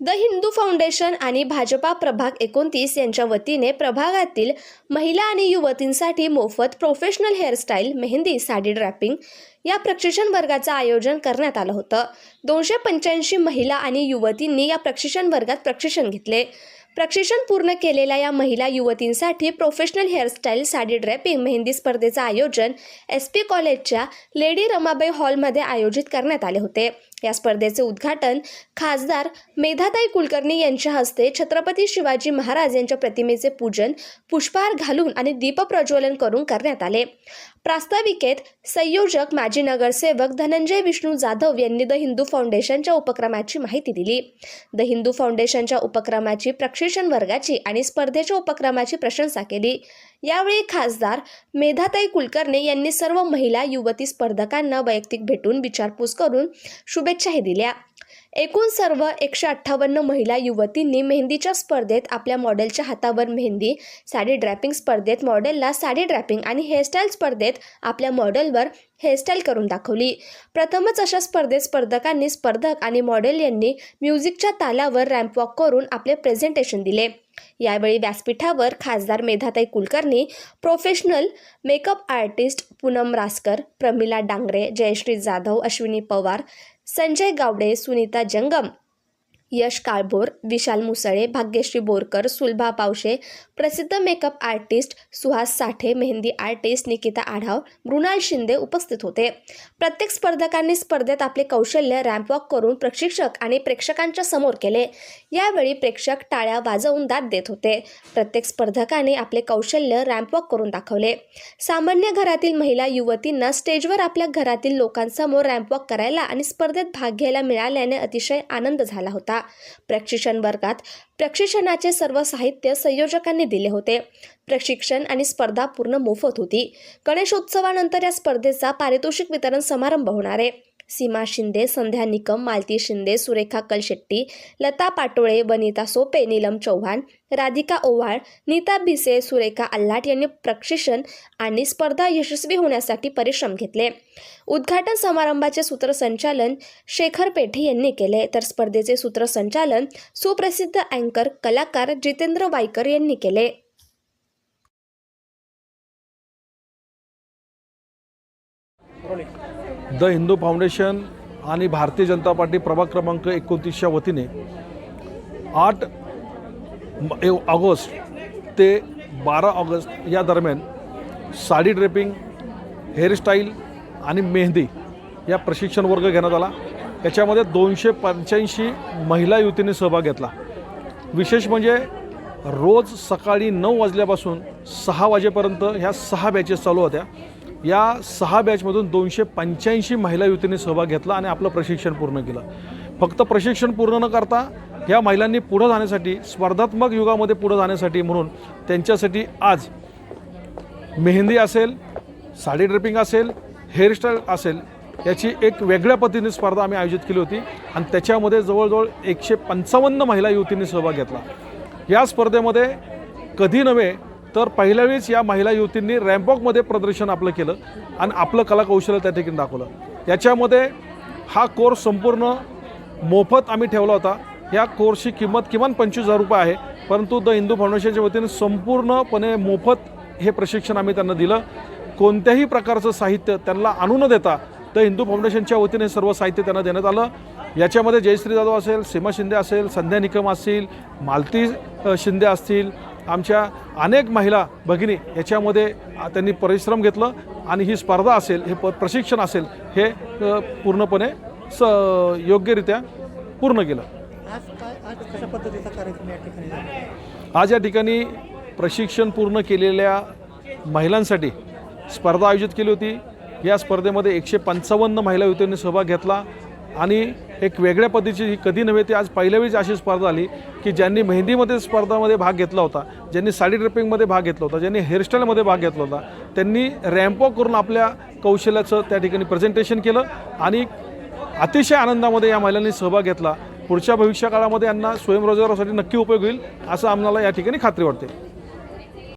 The Hindu foundation आणि भाजपा प्रभाग एकोणतीस यांच्या वतीने प्रभागातील महिला आणि युवतींसाठी मोफत professional hairstyle mehndi sari draping या प्रशिक्षण वर्गाचं आयोजन करण्यात आलं होतं. दोनशे पंच्याऐंशी महिला आणि युवतींनी या प्रशिक्षण वर्गात प्रशिक्षण घेतले. प्रशिक्षण पूर्ण केलेल्या या महिला युवतींसाठी professional hairstyle sari draping mehndi स्पर्धेचं आयोजन एस पी कॉलेजच्या लेडी रमाबाई हॉलमध्ये आयोजित करण्यात आले होते. या स्पर्धेचे उद्घाटन खासदार मेधाताई कुलकर्णी यांच्या हस्ते छत्रपती शिवाजी महाराज यांच्या प्रतिमेचे पूजन पुष्पहार घालून आणि दीपप्रज्वलन करून करण्यात आले. प्रास्ताविकेत संयोजक माजी नगरसेवक धनंजय विष्णू जाधव यांनी द हिंदू फाउंडेशनच्या उपक्रमाची माहिती दिली. द हिंदू फाउंडेशनच्या उपक्रमाची प्रशिक्षण वर्गाची आणि स्पर्धेच्या उपक्रमाची प्रशंसा केली. यावेळी खासदार मेधाताई कुलकर्णी यांनी सर्व महिला युवती स्पर्धकांना वैयक्तिक भेटून विचारपूस करून शुभेच्छाही दिल्या. एकूण सर्व एकशे अठ्ठावन्न महिला युवतींनी मेहंदीच्या स्पर्धेत आपल्या मॉडेलच्या हातावर मेहंदी साडी ड्रॅपिंग स्पर्धेत मॉडेलला साडी ड्रॅपिंग आणि हेअरस्टाईल स्पर्धेत आपल्या मॉडेलवर हेअरस्टाईल करून दाखवली. प्रथमच अशा स्पर्धेत स्पर्धकांनी स्पर्धक आणि मॉडेल यांनी म्युझिकच्या तालावर रॅम्प वॉक करून आपले प्रेझेंटेशन दिले. यावेळी व्यासपीठावर खासदार Medhatai Kulkarni professional makeup artist Poonam Raskar Pramila Dangre Jayashree Jadhav Ashwini Pawar Sanjay Gawade Sunita Jangam Yash Kalbhor विशाल मुसळे भाग्यश्री बोरकर सुलभा पावशे प्रसिद्ध makeup artist Suhas Sathe mehndi artist Nikita Adhav Mrunal Shinde उपस्थित होते. प्रत्येक स्पर्धकांनी स्पर्धेत आपले कौशल्य रॅम्पवॉक करून प्रशिक्षक आणि प्रेक्षकांच्या समोर केले. यावेळी प्रेक्षक टाळ्या वाजवून दाद देत होते. प्रत्येक स्पर्धकाने आपले कौशल्य रॅम्पवॉक करून दाखवले. सामान्य घरातील महिला युवतींना स्टेजवर आपल्या घरातील लोकांसमोर रॅम्पवॉक करायला आणि स्पर्धेत भाग घ्यायला मिळाल्याने अतिशय आनंद झाला होता. प्रशिक्षण वर्गात प्रशिक्षणाचे सर्व साहित्य संयोजकांनी दिले होते. प्रशिक्षण आणि स्पर्धा पूर्ण मोफत होती. गणेशोत्सवानंतर या स्पर्धेचा पारितोषिक वितरण समारंभ होणार आहे. सीमा शिंदे संध्या निकम मालती शिंदे सुरेखा कलशेट्टी लता पाटोळे वनिता सोपे नीलम चव्हाण राधिका ओव्हाळ नीता भिसे सुरेखा आल्हाट यांनी प्रशिक्षण आणि स्पर्धा यशस्वी होण्यासाठी परिश्रम घेतले. उद्घाटन समारंभाचे सूत्रसंचालन शेखर पेठे यांनी केले. तर स्पर्धेचे सूत्रसंचालन सुप्रसिद्ध अँकर कलाकार जितेंद्र वायकर यांनी केले. द हिंदू फाउंडेशन आणि भारतीय जनता पार्टी प्रभाग क्रमांक एकोणतीसच्या वतीने आठ म- ए- ऑगस्ट ते बारा ऑगस्ट या दरम्यान साडी ड्रेपिंग हेअरस्टाईल आणि मेहंदी या प्रशिक्षण वर्ग घेण्यात आला. याच्यामध्ये दोनशे पंच्याऐंशी महिला युतीने सहभाग घेतला. विशेष म्हणजे रोज सकाळी नऊ वाजल्यापासून सहा वाजेपर्यंत ह्या सहा बॅचेस चालू होत्या. या सहा बॅचमधून दोनशे पंच्याऐंशी महिला युवतींनी सहभाग घेतला आणि आपलं प्रशिक्षण पूर्ण केलं. फक्त प्रशिक्षण पूर्ण न करता या महिलांनी पुढं जाण्यासाठी स्पर्धात्मक युगामध्ये पुढं जाण्यासाठी म्हणून त्यांच्यासाठी आज मेहंदी असेल साडी ड्रेपिंग असेल हेअरस्टाईल असेल याची एक वेगळ्या पद्धतीने स्पर्धा आम्ही आयोजित केली होती आणि त्याच्यामध्ये जवळजवळ एकशे पंचावन्न महिला युवतींनी सहभाग घेतला. या स्पर्धेमध्ये कधी नव्हे तर पहिल्या वेळेस या महिला युवतींनी रॅम्पॉकमध्ये प्रदर्शन आपलं केलं आणि आपलं कलाकौशल्य त्या ठिकाणी दाखवलं. याच्यामध्ये हा कोर्स संपूर्ण मोफत आम्ही ठेवला होता. या कोर्सची किंमत किमान पंचवीस हजार रुपये आहे. परंतु द हिंदू फाउंडेशनच्या वतीने संपूर्णपणे मोफत हे प्रशिक्षण आम्ही त्यांना दिलं. कोणत्याही प्रकारचं साहित्य त्यांना आणू न देता द हिंदू फाउंडेशनच्या वतीने सर्व साहित्य त्यांना देण्यात आलं. याच्यामध्ये जयश्री जाधव असेल सीमा शिंदे असेल संध्या निकम असतील मालती शिंदे असतील आमच्या अनेक महिला भगिनी याच्यामध्ये त्यांनी परिश्रम घेतलं आणि ही स्पर्धा असेल हे प प्रशिक्षण असेल हे पूर्णपणे स योग्यरित्या पूर्ण केलं. आज या ठिकाणी प्रशिक्षण पूर्ण केलेल्या महिलांसाठी स्पर्धा आयोजित केली होती. या स्पर्धेमध्ये एकशे पंचावन्न महिला युवतींनी सहभाग घेतला आणि एक वेगळ्या पद्धतीची ही कधी नव्हे ती आज पहिल्या वेळीच अशी स्पर्धा आली की ज्यांनी मेहंदीमध्ये स्पर्धामध्ये भाग घेतला होता ज्यांनी साडी ड्रेपिंगमध्ये भाग घेतला होता ज्यांनी हेअरस्टाईलमध्ये भाग घेतला होता त्यांनी रॅम्पॉक करून आपल्या कौशल्याचं त्या ठिकाणी प्रेझेंटेशन केलं आणि अतिशय आनंदामध्ये या महिलांनी सहभाग घेतला. पुढच्या भविष्यकाळामध्ये यांना स्वयंरोजगारासाठी नक्की उपयोग होईल असं आम्हाला या ठिकाणी खात्री वाटते.